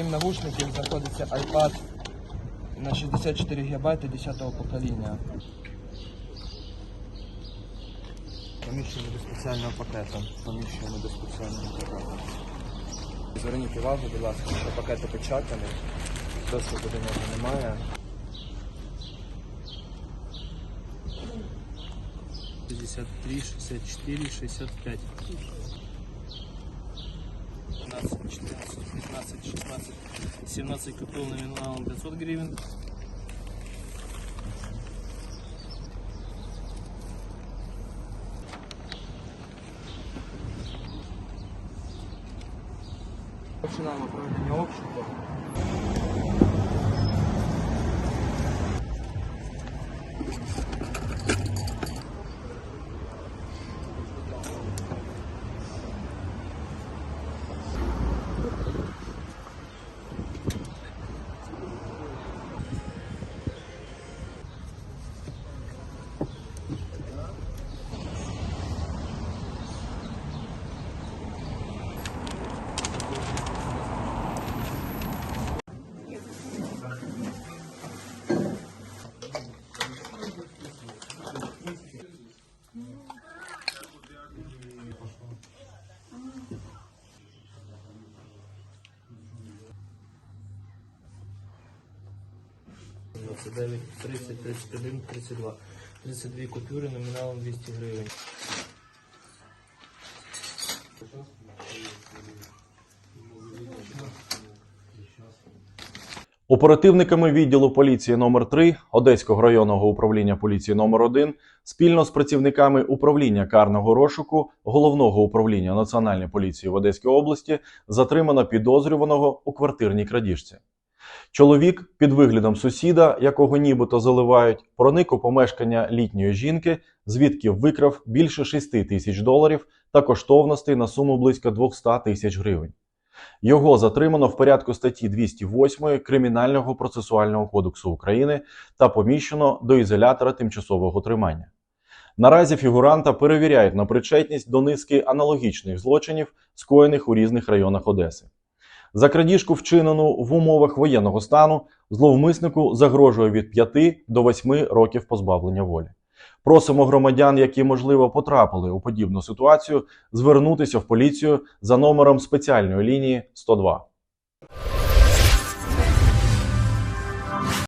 навушників знаходиться iPad на 64 ГБ 10-го покоління. Поміщуємо до спеціального пакету. Поміщуємо до спеціального пакету. Зверніть увагу, будь ласка, що пакет опечатаний, доступу до нього немає. 63, 64, 65. 15, 14, 15, 16, 17 купил номиналом 500 гривен. Починаємо проведення обшуку. Двадцать девять, тридцать, тридцать один, тридцать два. 32 купюри номіналом 200 гривень. Оперативниками відділу поліції номер 3 Одеського районного управління поліції номер 1 спільно з працівниками управління карного розшуку головного управління Національної поліції в Одеській області затримано підозрюваного у квартирній крадіжці. Чоловік під виглядом сусіда, якого нібито заливають, проник у помешкання літньої жінки, звідки викрав більше 6 тисяч доларів та коштовностей на суму близько 200 тисяч гривень. Його затримано в порядку статті 208 Кримінального процесуального кодексу України та поміщено до ізолятора тимчасового тримання. Наразі фігуранта перевіряють на причетність до низки аналогічних злочинів, скоєних у різних районах Одеси. За крадіжку, вчинену в умовах воєнного стану, зловмиснику загрожує від 5 до 8 років позбавлення волі. Просимо громадян, які можливо потрапили у подібну ситуацію, звернутися в поліцію за номером спеціальної лінії 102.